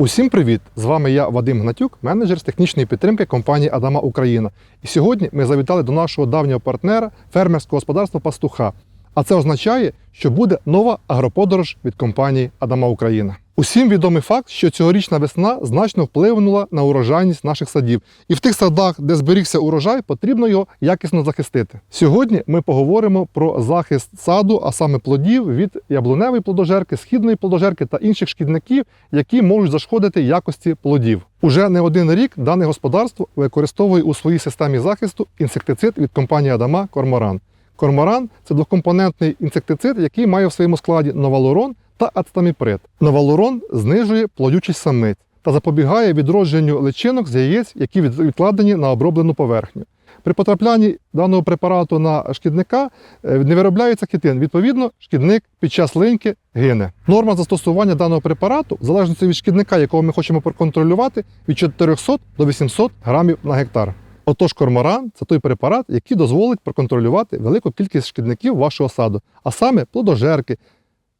Усім привіт! З вами я, Вадим Гнатюк, менеджер з технічної підтримки компанії Адама Україна. І сьогодні ми завітали до нашого давнього партнера фермерського господарства Пастуха. А це означає, що буде нова агроподорож від компанії Адама Україна. Усім відомий факт, що цьогорічна весна значно вплинула на урожайність наших садів. І в тих садах, де зберігся урожай, потрібно його якісно захистити. Сьогодні ми поговоримо про захист саду, а саме плодів від яблуневої плодожерки, східної плодожерки та інших шкідників, які можуть зашкодити якості плодів. Уже не один рік дане господарство використовує у своїй системі захисту інсектицид від компанії Адама Корморан. Корморан це двокомпонентний інсектицид, який має в своєму складі новалурон та ацетаміприд. Новалурон знижує плодючість самиць та запобігає відродженню личинок з яєць, які від- відкладені на оброблену поверхню. При потраплянні даного препарату на шкідника е, не виробляється хітин. Відповідно, шкідник під час линьки гине. Норма застосування даного препарату, в залежності від шкідника, якого ми хочемо проконтролювати, від 400 до 800 грамів на гектар. Отож, корморан це той препарат, який дозволить проконтролювати велику кількість шкідників вашого саду, а саме плодожерки,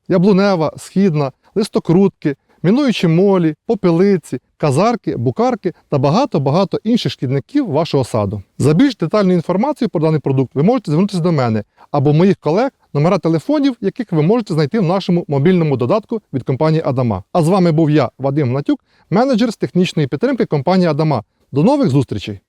яблунева, східна, листокрутки, мінуючі молі, попелиці, казарки, букарки та багато-багато інших шкідників вашого саду. За більш детальною інформацією про даний продукт ви можете звернутися до мене або моїх колег, номера телефонів, яких ви можете знайти в нашому мобільному додатку від компанії Адама. А з вами був я, Вадим Гнатюк, менеджер з технічної підтримки компанії Адама. До нових зустрічей!